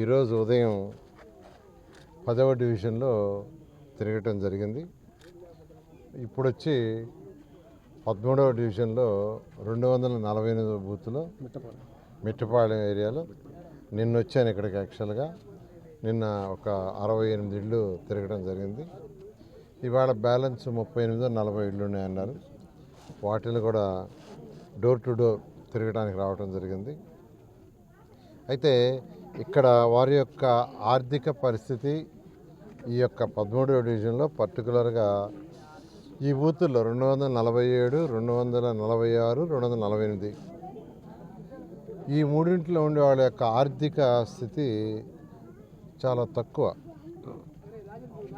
ఈరోజు ఉదయం పదవ డివిజన్లో తిరగటం జరిగింది. ఇప్పుడు వచ్చి పదమూడవ డివిజన్లో రెండు వందల నలభై ఎనిమిదవ బూత్లో మిట్టపాలెం ఏరియాలో నిన్న వచ్చాను ఇక్కడికి యాక్చువల్గా. నిన్న ఒక అరవై ఎనిమిది ఇళ్ళు తిరగడం జరిగింది. ఇవాళ బ్యాలెన్స్ ముప్పై ఎనిమిదో నలభై ఇళ్ళు ఉన్నాయన్నారు. వాటిని కూడా డోర్ టు డోర్ తిరగడానికి రావడం జరిగింది. అయితే ఇక్కడ వారి యొక్క ఆర్థిక పరిస్థితి ఈ యొక్క పదమూడవ డివిజన్లో పర్టికులర్గా ఈ బూతుల్లో రెండు వందల నలభై ఏడు రెండు వందల నలభై ఆరు రెండు వందల నలభై ఎనిమిది. ఈ మూడింటిలో ఉండే వాళ్ళ యొక్క ఆర్థిక స్థితి చాలా తక్కువ.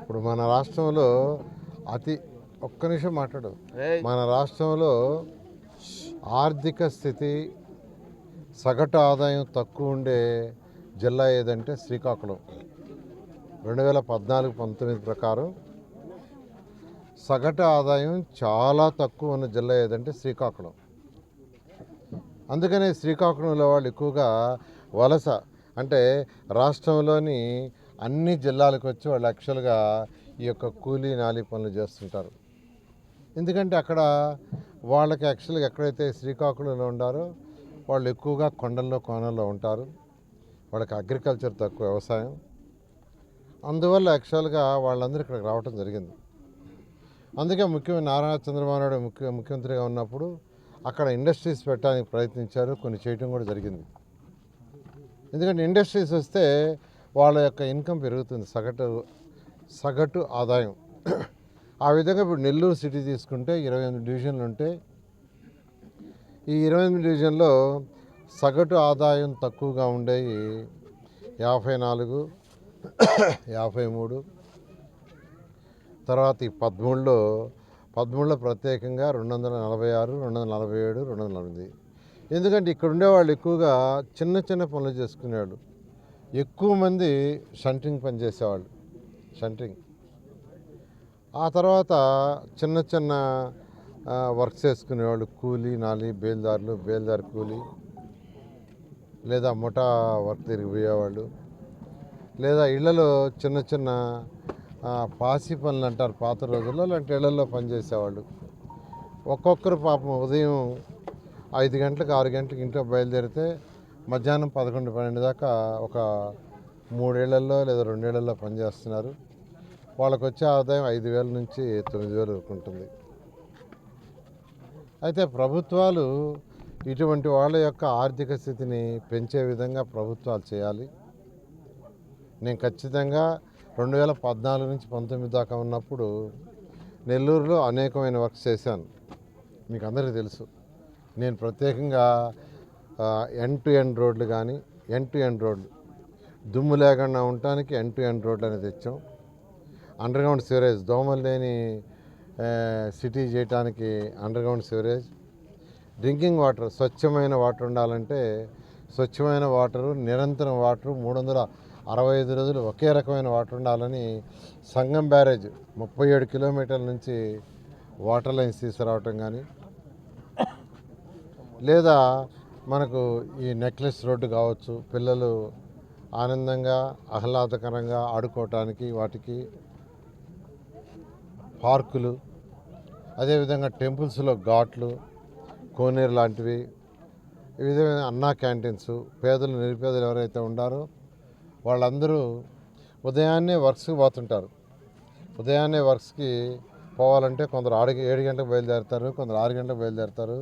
ఇప్పుడు మన రాష్ట్రంలో అతి ఒక్క నిమిషం మాట్లాడు. మన రాష్ట్రంలో ఆర్థిక స్థితి సగటు ఆదాయం తక్కువ ఉండే జిల్లా ఏదంటే శ్రీకాకుళం. రెండు వేల పద్నాలుగు పంతొమ్మిది ప్రకారం సగటు ఆదాయం చాలా తక్కువ ఉన్న జిల్లా ఏదంటే శ్రీకాకుళం. అందుకనే శ్రీకాకుళంలో వాళ్ళు ఎక్కువగా వలస అంటే రాష్ట్రంలోని అన్ని జిల్లాలకు వచ్చి వాళ్ళు యాక్చువల్గా ఈ యొక్క కూలీ నాలి పనులు చేస్తుంటారు. ఎందుకంటే అక్కడ వాళ్ళకి యాక్చువల్గా ఎక్కడైతే శ్రీకాకుళంలో ఉండారో వాళ్ళు ఎక్కువగా కొండల్లో కోనల్లో ఉంటారు. వాళ్ళకి అగ్రికల్చర్ తక్కువ వ్యవసాయం. అందువల్ల యాక్చువల్గా వాళ్ళందరూ ఇక్కడికి రావటం జరిగింది. అందుకే ముఖ్యమైన నారాయణ చంద్రబాబు నాయుడు ముఖ్య ముఖ్యమంత్రిగా ఉన్నప్పుడు అక్కడ ఇండస్ట్రీస్ పెట్టడానికి ప్రయత్నించారు కొన్ని చేయటం కూడా జరిగింది. ఎందుకంటే ఇండస్ట్రీస్ వస్తే వాళ్ళ యొక్క ఇన్కమ్ పెరుగుతుంది సగటు సగటు ఆదాయం. ఆ విధంగా ఇప్పుడు నెల్లూరు సిటీ తీసుకుంటే ఇరవై ఎనిమిది డివిజన్లు ఉంటే ఈ ఇరవై ఎనిమిది డివిజన్లో సగటు ఆదాయం తక్కువగా ఉండేవి యాభై నాలుగు యాభై మూడు. తర్వాత ఈ పదమూడులో పదమూడులో ప్రత్యేకంగా రెండు వందల నలభై ఆరు రెండు వందల నలభై ఏడు రెండు వందల ఎనిమిది. ఎందుకంటే ఇక్కడ ఉండేవాళ్ళు ఎక్కువగా చిన్న చిన్న పనులు చేసుకునేవాళ్ళు. ఎక్కువ మంది షంటింగ్ పని చేసేవాళ్ళు. షంటింగ్ ఆ తర్వాత చిన్న చిన్న వర్క్ చేసుకునేవాళ్ళు. కూలీ నాలి బేల్దారులు బేల్దార్ కూలీ. లేదా ముఠా వర్క్ తిరిగిపోయేవాళ్ళు లేదా ఇళ్ళలో చిన్న చిన్న పాసి పనులు అంటారు పాత రోజుల్లో అలాంటి ఇళ్ళలో పనిచేసేవాళ్ళు. ఒక్కొక్కరు పాపం ఉదయం ఐదు గంటలకు ఆరు గంటలకు ఇంట్లో బయలుదేరితే మధ్యాహ్నం పదకొండు పన్నెండు దాకా ఒక మూడేళ్ళలో లేదా రెండేళ్ళలో పనిచేస్తున్నారు. వాళ్ళకు వచ్చే ఆదాయం ఐదు వేల నుంచి తొమ్మిది వేలు వరకు ఉంటుంది. అయితే ప్రభుత్వాలు ఇటువంటి వాళ్ళ యొక్క ఆర్థిక స్థితిని పెంచే విధంగా ప్రభుత్వాలు చేయాలి. నేను ఖచ్చితంగా రెండు వేల పద్నాలుగు నుంచి పంతొమ్మిది దాకా ఉన్నప్పుడు నెల్లూరులో అనేకమైన వర్క్స్ చేశాను. మీకు అందరికీ తెలుసు. నేను ప్రత్యేకంగా ఎండ్ టు ఎండ్ రోడ్లు కానీ ఎండ్ టు ఎండ్ రోడ్లు దుమ్ము లేకుండా ఉండటానికి ఎండ్ టు ఎండ్ రోడ్లు అనేది తెచ్చాం. అండర్గ్రౌండ్ సివరేజ్ దోమలు లేని సిటీ చేయడానికి అండర్గ్రౌండ్ సివరేజ్ డ్రింకింగ్ వాటర్ స్వచ్ఛమైన వాటర్ ఉండాలంటే స్వచ్ఛమైన వాటరు నిరంతరం వాటరు మూడు వందల అరవై ఐదు రోజులు ఒకే రకమైన వాటర్ ఉండాలని సంగం బ్యారేజ్ ముప్పై ఏడు కిలోమీటర్ల నుంచి వాటర్ లైన్స్ తీసుకురావటం కానీ లేదా మనకు ఈ నెక్లెస్ రోడ్డు కావచ్చు పిల్లలు ఆనందంగా ఆహ్లాదకరంగా ఆడుకోవటానికి వాటికి పార్కులు అదేవిధంగా టెంపుల్స్లో ఘాట్లు కోనేరు లాంటివి. ఈ విధమైన అన్నా క్యాంటీన్స్ పేదలు నిరుపేదలు ఎవరైతే ఉండారో వాళ్ళందరూ ఉదయాన్నే వర్క్స్కి పోతుంటారు. ఉదయాన్నే వర్క్స్కి పోవాలంటే కొందరు ఆరు ఏడు గంటలకు బయలుదేరుతారు కొందరు ఆరు గంటలకు బయలుదేరుతారు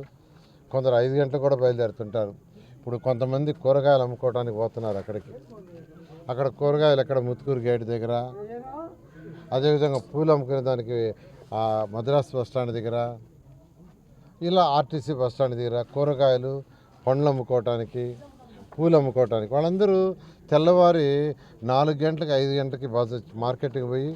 కొందరు ఐదు గంటలకు కూడా బయలుదేరుతుంటారు. ఇప్పుడు కొంతమంది కూరగాయలు అమ్ముకోవడానికి పోతున్నారు అక్కడికి. అక్కడ కూరగాయలు ఎక్కడ? ముత్తుకూరు గేట్ దగ్గర. అదేవిధంగా పూలు అమ్ముకునే దానికి మద్రాసు మద్రాస్ బస్ స్టాండ్ దగ్గర. ఇలా ఆర్టీసీ బస్ స్టాండ్ దగ్గర కూరగాయలు పండ్లు అమ్ముకోవటానికి పూలు అమ్ముకోవటానికి వాళ్ళందరూ తెల్లవారి నాలుగు గంటలకు ఐదు గంటలకి బస్ మార్కెట్కి పోయి